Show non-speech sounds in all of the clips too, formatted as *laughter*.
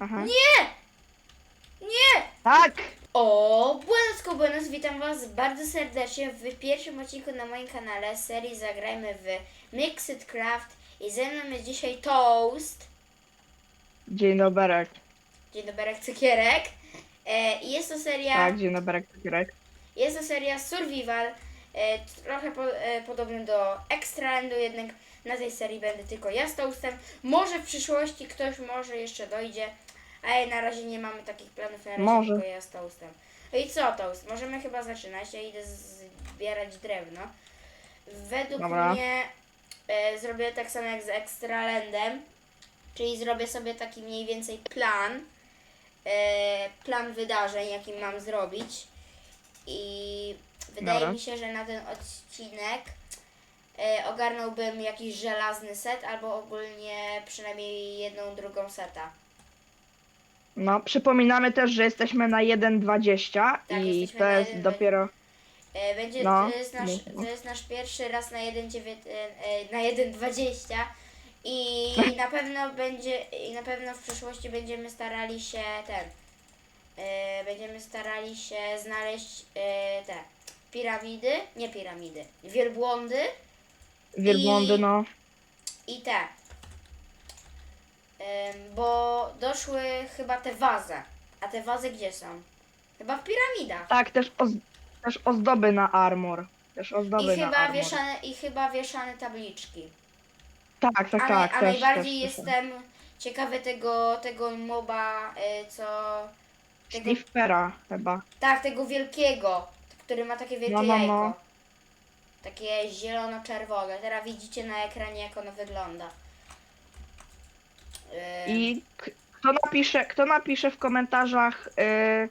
Aha. Nie! Nie! Tak! O, buenos buenos, witam was bardzo serdecznie w pierwszym odcinku na moim kanale serii Zagrajmy w Mixed Craft i ze mną jest dzisiaj Toast, Dzień dobry. dzień dobry, cukierek. E, I jest to seria, Tak, dzień dobry, Kukierek. jest to seria Survival, e, trochę po, e, podobny do Extralandu, jednak na tej serii będę tylko ja z Toastem. Może w przyszłości ktoś może jeszcze dojdzie, ale na razie nie mamy takich planów, na razie Może. tylko ja z Toastem. No i co Toast? Możemy chyba zaczynać, ja idę zbierać drewno. Według Dobra. mnie e, zrobię tak samo jak z Extralandem, czyli zrobię sobie taki mniej więcej plan, e, plan wydarzeń, jaki mam zrobić. I wydaje Dobra. mi się, że na ten odcinek e, ogarnąłbym jakiś żelazny set, albo ogólnie przynajmniej jedną, drugą seta. No, przypominamy też, że jesteśmy na 1.20 Tak, i jesteśmy to na jest 1.20. dopiero... E, będzie, No, to, jest nasz, mów, to jest nasz pierwszy raz na 1,9 e, e, na 1,20 i *laughs* na pewno będzie i na pewno w przyszłości będziemy starali się ten e, będziemy starali się znaleźć e, te piramidy, nie piramidy, wielbłądy Wielbłądy, I- no. i te. Bo doszły chyba te wazy. A te wazy gdzie są? Chyba w piramidach. Tak, też, oz... też ozdoby na armor. Też ozdoby I na chyba, armor. wieszane, I chyba wieszane tabliczki. Tak, tak, a, tak. a też, najbardziej też, jestem ciekawy tego, tego moba, y, co. Tego, chyba. tak, tego wielkiego, który ma takie wielkie No, no, jajko. no. Takie zielono-czerwone. Teraz widzicie na ekranie, jak ono wygląda. I k- kto napisze, kto napisze w komentarzach, y,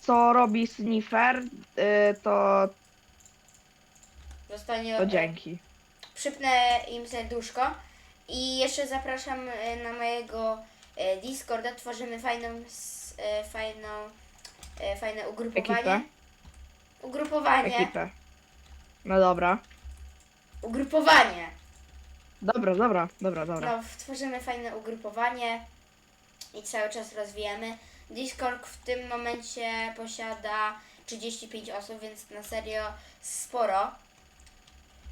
co robi Sniffer, y, to, Zostanie. to dzięki. Przypnę im serduszko. I jeszcze zapraszam e, na mojego e, Discorda. Tworzymy fajną, s- e, fajną, e, fajne ugrupowanie. Ekipę. Ugrupowanie. Ekipę. No dobra. Ugrupowanie. Dobra, dobra, dobra, dobra. No, tworzymy fajne ugrupowanie i cały czas rozwijamy. Discord w tym momencie posiada 35 osób, więc na serio sporo.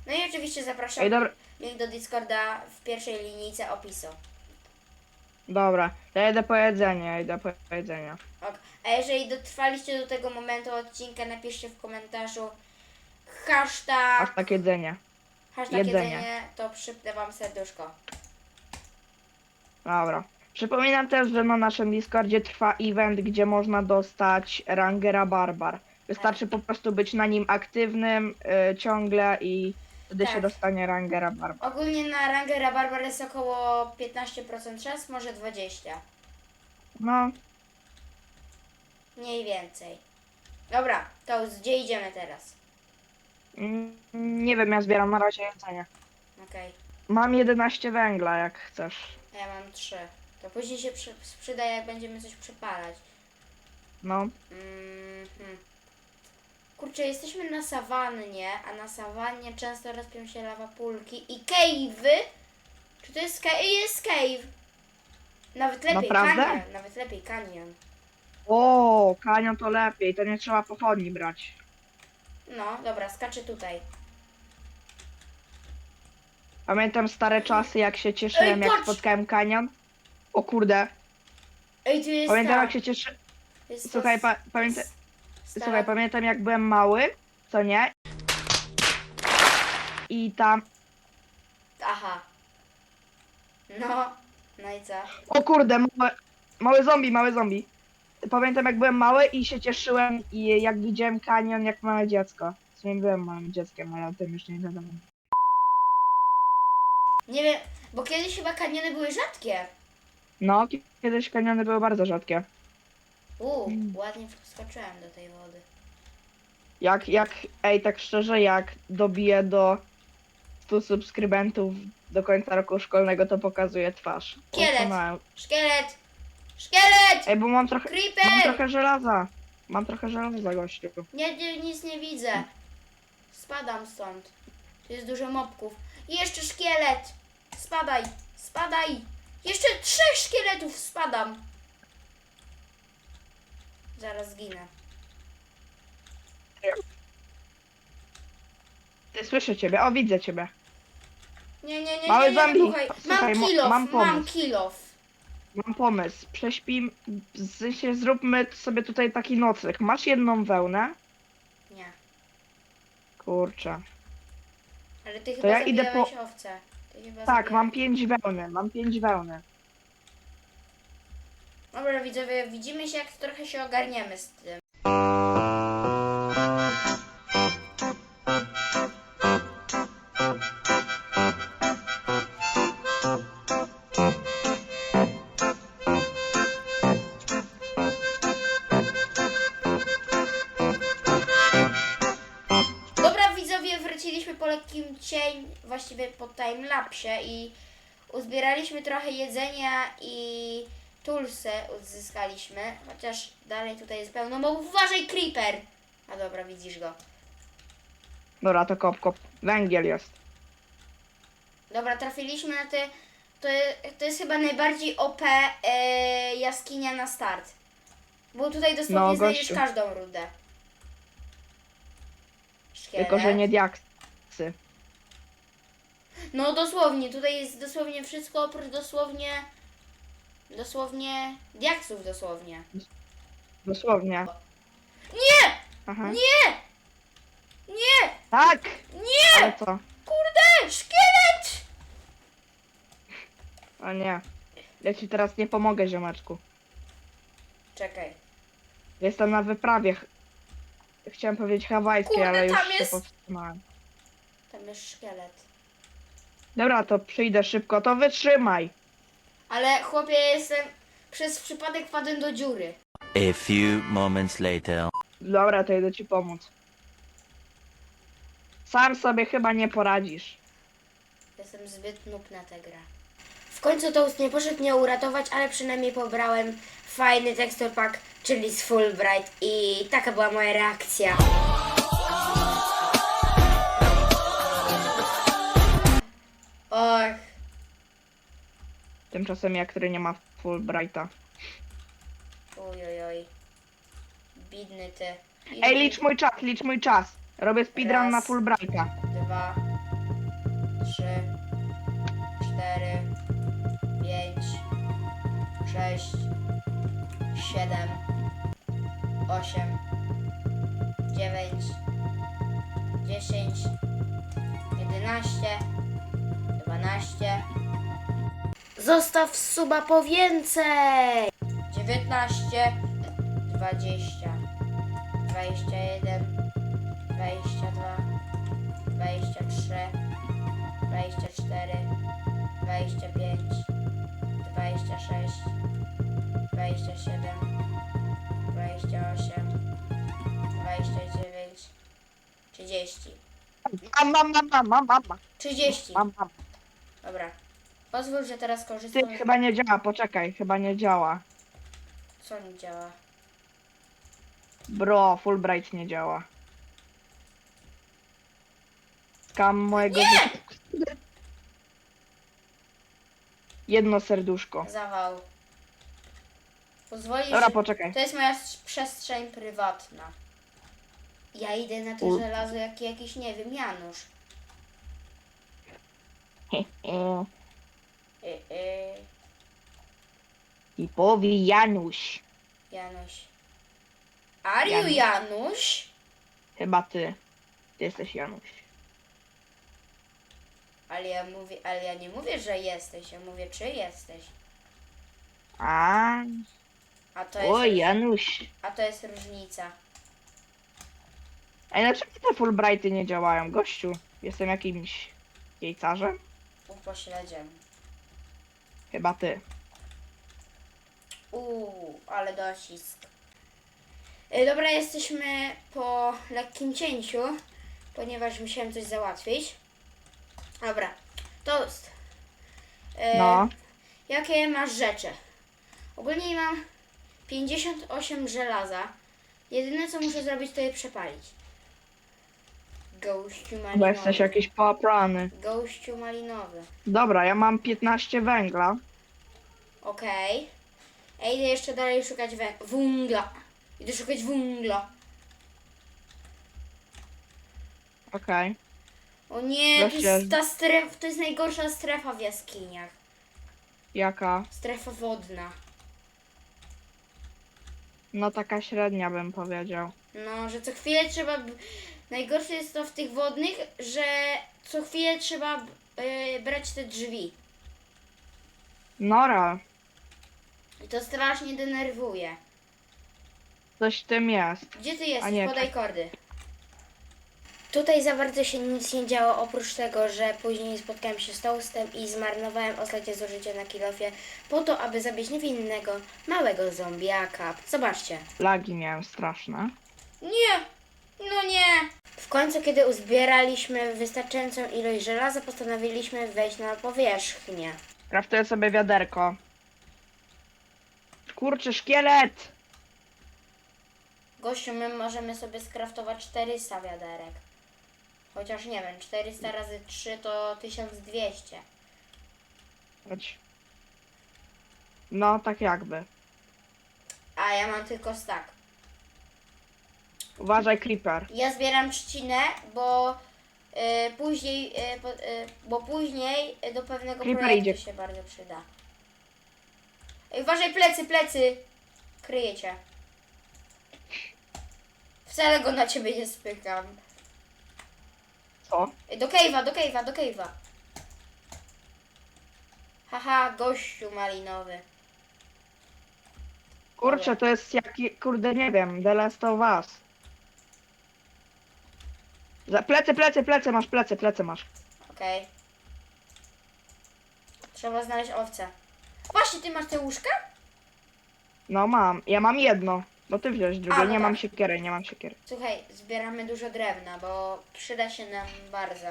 No i oczywiście zapraszam Ej, dobra, link do Discorda w pierwszej linijce opisu. dobra. Ja idę po jedzenie, ja idę po jedzenie. Ok. A jeżeli dotrwaliście do tego momentu odcinka, napiszcie w komentarzu hashtag, Aż tak jedzenie. Hashtag jedzenie. jedzenie, to przypnę wam serduszko. Dobra. Przypominam też, że na naszym Discordzie trwa event, gdzie można dostać rangera barbar. Wystarczy po prostu być na nim aktywnym y, ciągle i wtedy Tak. się dostanie rangera barbar. Ogólnie na rangę Rabarbar jest około 15% szans, może 20%. No, Mniej więcej. Dobra, to gdzie idziemy teraz? Mm, nie wiem, ja zbieram na razie jedzenie. Okej, Mam 11 węgla, jak chcesz. a ja mam 3. To później się przy, przyda, jak będziemy coś przepalać. No, Mhm. Kurczę, jesteśmy na sawannie, a na sawannie często rozpią się lawapulki i cave'y. Czy to jest cave? Jest cave. Nawet lepiej Naprawdę? kanion. Nawet lepiej kanion. O, kanion to lepiej, to nie trzeba pochodni brać. No, dobra, skaczę tutaj. Pamiętam stare czasy, jak się cieszyłem, Ej, jak patrz! spotkałem kanion. O kurde, Ej, tu jest pamiętam ta, jak się cieszy... jest to Słuchaj, pa, pamięta... stara- Słuchaj, pamiętam jak byłem mały, co nie? I tam... Aha. No, no i co? O kurde, mały, mały zombie, mały zombie. Pamiętam jak byłem mały i się cieszyłem i jak widziałem kanion jak małe dziecko. W sumie byłem małym dzieckiem, ale o tym już nie wiadomo. Nie wiem, bo kiedyś chyba kaniony były rzadkie. No, kiedyś kaniony były bardzo rzadkie. Uuu, ładnie wskoczyłem do tej wody. Jak, jak, ej, tak szczerze, jak dobiję do 100 subskrybentów do końca roku szkolnego, to pokazuję twarz. Szkielet. Usunąłem. Szkielet! Szkielet! Ej, bo mam trochę, mam Creeper! trochę żelaza. Mam trochę żelaza, gościu. Nie, nie, nic nie widzę. Spadam stąd. Tu jest dużo mobków. I jeszcze szkielet! Spadaj! Spadaj! Jeszcze trzech szkieletów spadam! zaraz zginę. Ty, słyszę ciebie, o widzę ciebie. Nie, nie, nie, Mały nie, nie, zombie. słuchaj. Słuchaj, Mam mo- kilof, mam mam, pomysł. kilof. Mam pomysł, prześpij, w sensie zróbmy sobie tutaj taki nocleg. Masz jedną wełnę? Nie. Kurczę. Ale ty chyba ja idę zabijałeś po- owce. Ty chyba Tak, zabijałeś. mam pięć wełny, mam pięć wełny. Dobra widzowie, widzimy się jak trochę się ogarniemy z tym. Właściwie po timelapsie i uzbieraliśmy trochę jedzenia i tulsę uzyskaliśmy, chociaż dalej tutaj jest pełno, bo uważaj creeper! A dobra, widzisz go. Dobra, to kop, kop. Węgiel jest. Dobra, trafiliśmy na te, to, to jest chyba najbardziej OP e, jaskinia na start. Bo tutaj dosłownie No, znajdziesz gościu. każdą rudę. Szkielet. Tylko, że nie diaksy. No dosłownie, tutaj jest dosłownie wszystko oprócz dosłownie dosłownie diaksów dosłownie. Dosłownie. Nie! Aha. Nie! Nie! Tak! Nie! Ale? Kurde! Szkielet! O nie. Ja ci teraz nie pomogę, ziomeczku. Czekaj. Jestem na wyprawie. ch- Chciałem powiedzieć hawajskiej, Kurde, ale już tam się jest- powstrzymałem. Tam jest szkielet. Dobra, to przyjdę szybko, to wytrzymaj. Ale chłopie jestem przez przypadek wpadłem do dziury. A few moments later. Dobra, to idę ci pomóc. Sam sobie chyba nie poradzisz. Jestem zbyt noob na tę grę. W końcu Toast nie poszedł mnie uratować, ale przynajmniej pobrałem fajny texture pack, czyli z Fulbright i taka była moja reakcja. Och, Tymczasem ja, który nie ma Fulbrighta. oj, oj, oj. Bidny ty. Ej, licz mój czas, licz mój czas. Robię speedrun Raz. na Fulbrighta. dwa, trzy, cztery, pięć, sześć, siedem, osiem, dziewięć, dziesięć, jedenaście, dwanaście. Zostaw suba po więcej! Dziewiętnaście, dwadzieścia, dwadzieścia jeden, dwadzieścia dwa. 23, 24, 25, 26, 27, 28, 29, 30. Mam, mam, mam, mam, mam, mam, mam, 30. mam, mam. Dobra. Pozwól, że teraz Ty, korzystam. chyba nie działa, poczekaj, chyba nie działa. Co nie działa? Bro, Fulbright nie działa. Skam mojego życia. Jedno serduszko. Zawał. Pozwolisz. Dobra, poczekaj. To jest moja przestrzeń prywatna. Ja idę na to U- żelazo jak jakiś, nie wiem, Janusz. Y, y, I powie Janusz. Janusz. Are you Janusz. Janusz? Chyba ty. Ty jesteś Janusz. Ale ja mówię, ale ja nie mówię, że jesteś, ja mówię, czy jesteś. A, A to o jest, Janusz. a to jest różnica. Ej, dlaczego te Fulbrighty nie działają? Gościu, jestem jakimś jejcarzem? Upośledziem. Chyba ty. Uuu, ale docisk. Y, Dobra, jesteśmy po lekkim cięciu, ponieważ musiałem coś załatwić. Dobra, toast. Y, No. Jakie masz rzeczy? Ogólnie mam 58 żelaza. Jedyne co muszę zrobić to je przepalić. Gościu Bo malinowy. jesteś jakiś poprany. Gościu malinowy. Dobra, ja mam 15 węgla. Okej. Okay. Idę jeszcze dalej szukać wę- węgla. Idę szukać węgla. Okej. O nie, to Wreszcie. jest ta strefa, to jest najgorsza strefa w jaskiniach. Jaka? Strefa wodna. No taka średnia bym powiedział. No, że co chwilę trzeba. b- Najgorsze jest to w tych wodnych, że co chwilę trzeba y, brać te drzwi. Nora, I to strasznie denerwuje. coś w tym jest. Gdzie ty jesteś? Nie, Podaj tak. kordy. Tutaj za bardzo się nic nie działo, oprócz tego, że później spotkałem się z Toastem i zmarnowałem ostatnie zużycie na kilofie po to, aby zabić niewinnego, małego zombiaka. Zobaczcie. Lagi miałem straszne. Nie! No nie! W końcu, kiedy uzbieraliśmy wystarczającą ilość żelaza, postanowiliśmy wejść na powierzchnię. Kraftuję sobie wiaderko. Kurczę, szkielet! Gościu, my możemy sobie skraftować 400 wiaderek. Chociaż nie wiem, 400 razy 3 to 1200. Chodź. No, tak jakby. A ja mam tylko stack. Uważaj, creeper. Ja zbieram trzcinę, bo y, później, y, po, y, bo później do pewnego Creeper projektu idzie. się bardzo przyda. Ej, uważaj, plecy, plecy! Kryjecie. Wcale go na ciebie nie spykam. Co? Ej, Do cave'a, do cave'a, do cave'a. Haha, gościu malinowy. Kurczę, to jest jaki, kurde, nie wiem, The Last of Us. Za plecy, plecy, plecy, masz plecy, plecy masz. Okej. Trzeba znaleźć owce. Właśnie, ty masz te łóżka? No mam, ja mam jedno. Bo ty wziąłeś drugie, A, no nie mam tak. siekiery, nie mam siekiery. Słuchaj, zbieramy dużo drewna, bo przyda się nam bardzo.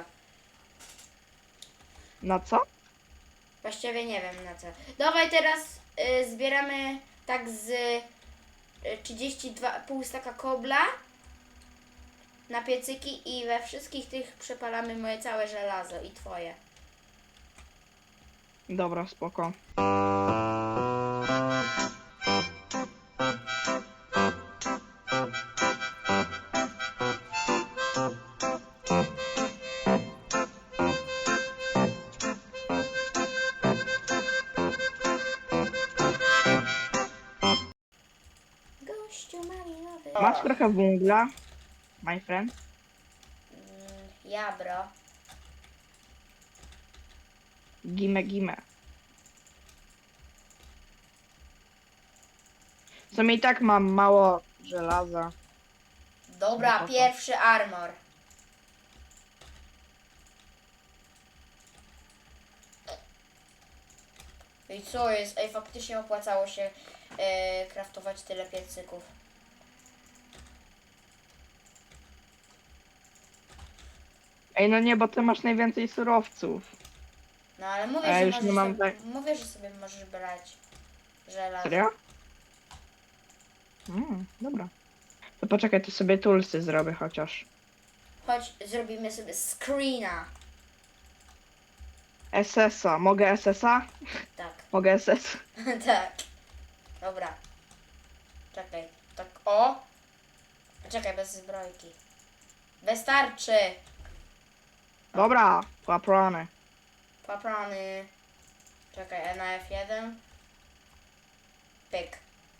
Na co? Właściwie nie wiem na co. Dawaj teraz y, zbieramy tak z y, 32,5 staka kobla na piecyki i we wszystkich tych przepalamy moje całe żelazo i twoje. Dobra, spoko. Gościu malinowy. Masz trochę węgla, my friend? Mm, ja, bro. Gime, gime. W sumie i tak mam mało żelaza. Dobra, No to pierwszy armor. I co jest? Ej, faktycznie opłacało się e, kraftować tyle piecyków. Ej, no nie, bo ty masz najwięcej surowców. No ale mówię, A, że już nie mam sobie, tak- mówię, że sobie możesz brać żelazo. Serio? Mm, dobra. To poczekaj, to sobie tulsy zrobię chociaż. Chodź, zrobimy sobie screena. SS-a. Mogę SS-a? Tak, *laughs* Mogę SS. *laughs* tak. Dobra. Czekaj, tak o. Czekaj, bez zbrojki. Wystarczy. Dobra, paprony. Paprony. Czekaj, na F1. Pyk.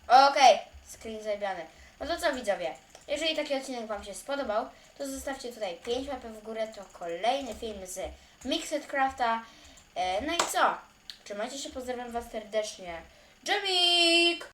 Okej, screen zabiany. No to co widzowie? Jeżeli taki odcinek Wam się spodobał, to zostawcie tutaj 5 łapek w górę. To kolejny film z Mixed Crafta. E, no i co? Trzymajcie się, pozdrawiam Was serdecznie. Jamik!